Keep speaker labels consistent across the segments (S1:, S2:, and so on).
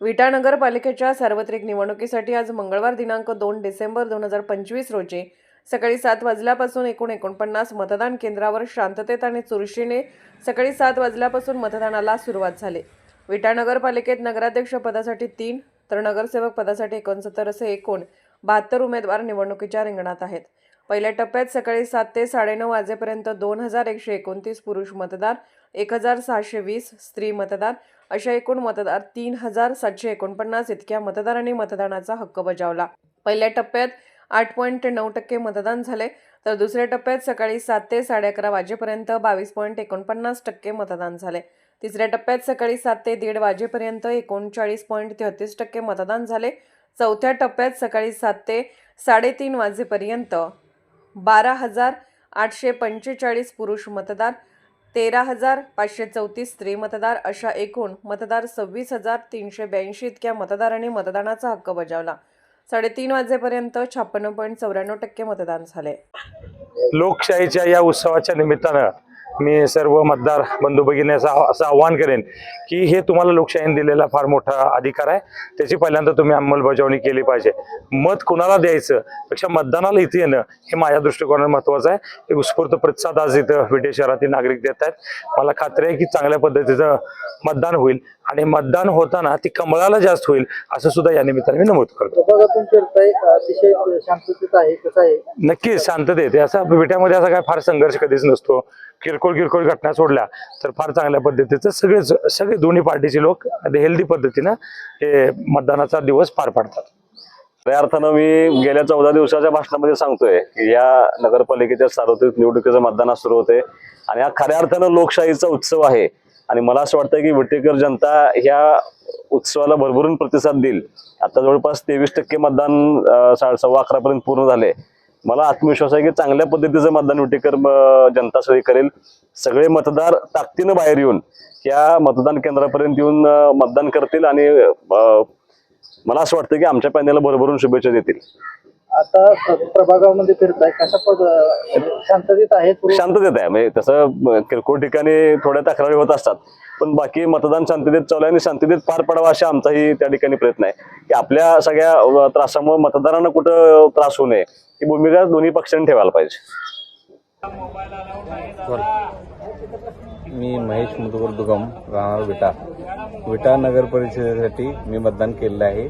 S1: विटा नगरपालिकेच्या सार्वत्रिक निवडणुकीसाठी आज मंगळवार दिनांक दोन डिसेंबर दोन हजार पंचवीस रोजी सकाळी सात वाजल्यापासून एकूण एकोणपन्नास मतदान केंद्रावर शांततेत आणि चुरशीने सकाळी सात वाजल्यापासून मतदानाला सुरुवात झाली. विटा नगरपालिकेत नगराध्यक्ष पदासाठी तीन तर नगरसेवक पदासाठी एकोणसत्तर असे एकूण बहात्तर उमेदवार निवडणुकीच्या रिंगणात आहेत. पहिल्या टप्प्यात सकाळी सात ते साडेनऊ वाजेपर्यंत दोन हजार एकशे एकोणतीस पुरुष मतदार एक हजार सहाशे वीस स्त्री मतदार अशा एकूण मतदार तीन हजार सातशे एकोणपन्नास इतक्या मतदारांनी मतदानाचा हक्क बजावला. पहिल्या टप्प्यात आठ पॉईंट नऊ टक्के मतदान झाले तर दुसऱ्या टप्प्यात सकाळी सात ते साडे अकरा वाजेपर्यंत बावीस पॉईंट एकोणपन्नास टक्के मतदान झाले. तिसऱ्या टप्प्यात सकाळी सात ते दीड वाजेपर्यंत एकोणचाळीस पॉईंट तेहतीस टक्के मतदान झाले. चौथ्या टप्प्यात सकाळी सात ते साडेतीन वाजेपर्यंत बारा हजार आठशे पंचेचाळीस पुरुष मतदार तेरा हजार पाचशे चौतीस स्त्री मतदार अशा एकूण मतदार सव्वीस हजार तीनशे ब्याऐंशी इतक्या मतदारांनी मतदानाचा हक्क बजावला. साडेतीन वाजेपर्यंत छप्पन्न पॉईंट चौऱ्याण्णव टक्के मतदान झाले.
S2: लोकशाहीच्या या उत्सवाच्या निमित्तानं मी सर्व मतदार बंधू भगिनीचं आव- असं आव्हान करेन की हे तुम्हाला लोकशाहीने दिलेला फार मोठा अधिकार आहे. त्याची पहिल्यांदा तुम्ही अंमलबजावणी केली पाहिजे. मत कुणाला द्यायचं? पेक्षा मतदानाला इथे येणं हे माझ्या दृष्टिकोनात महत्वाचं आहे. एक उत्स्फूर्त प्रतिसाद आज इथं विटे शहरातील नागरिक देत आहेत. मला खात्री आहे की चांगल्या पद्धतीचं मतदान होईल आणि मतदान होताना ती कमळाला जास्त होईल असं सुद्धा या निमित्ताने मी नमूद करतो. नक्कीच शांततेत असा विट्यामध्ये असा काय फार संघर्ष कधीच नसतो. किरकोळ किरकोळ घटना सोडल्या तर फार चांगल्या पद्धतीचं सगळेच सगळे दोन्ही पार्टीचे लोक हेल्दी पद्धतीनं हे मतदानाचा दिवस पार पाडतात.
S3: खऱ्या अर्थानं मी गेल्या चौदा दिवसाच्या भाषणामध्ये सांगतोय की या नगरपालिकेच्या सार्वत्रिक निवडणुकीचं मतदान सुरू होते आणि हा खऱ्या अर्थानं लोकशाहीचा उत्सव आहे. आणि मला असं वाटतं की विटेकर जनता ह्या उत्सवाला भरभरून प्रतिसाद देईल. आता जवळपास तेवीस टक्के मतदान सव्वा अकरा पर्यंत पूर्ण झाले मला आत्मविश्वास आहे की चांगल्या पद्धतीचं मतदान विटेकर जनता सोयी करेल. सगळे मतदार ताकदीनं बाहेर येऊन या मतदान केंद्रापर्यंत येऊन मतदान करतील आणि मला असं वाटतं की आमच्या पॅनेलला भरभरून शुभेच्छा देतील.
S4: आता प्रभागामध्ये फिरताय कशा पद शांततेत आहे
S3: शांततेत आहे. म्हणजे तसं किरकोळ ठिकाणी थोड्या तक्रारी होत असतात. पण बाकी मतदान शांततेत चालू आहे आणि शांततेत पार पडावा असा आमचाही त्या ठिकाणी प्रयत्न आहे. की आपल्या सगळ्या त्रासामुळे मतदारांना कुठं त्रास होऊ नये ही भूमिका दोन्ही पक्षांनी ठेवायला पाहिजे.
S5: मी महेश मुदगुर दुगम राहणार विटा. विटा नगर परिषदेसाठी मी मतदान केलेलं आहे.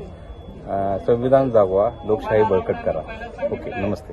S5: संविधान जागवा लोकशाही बळकट करा. ओके नमस्ते.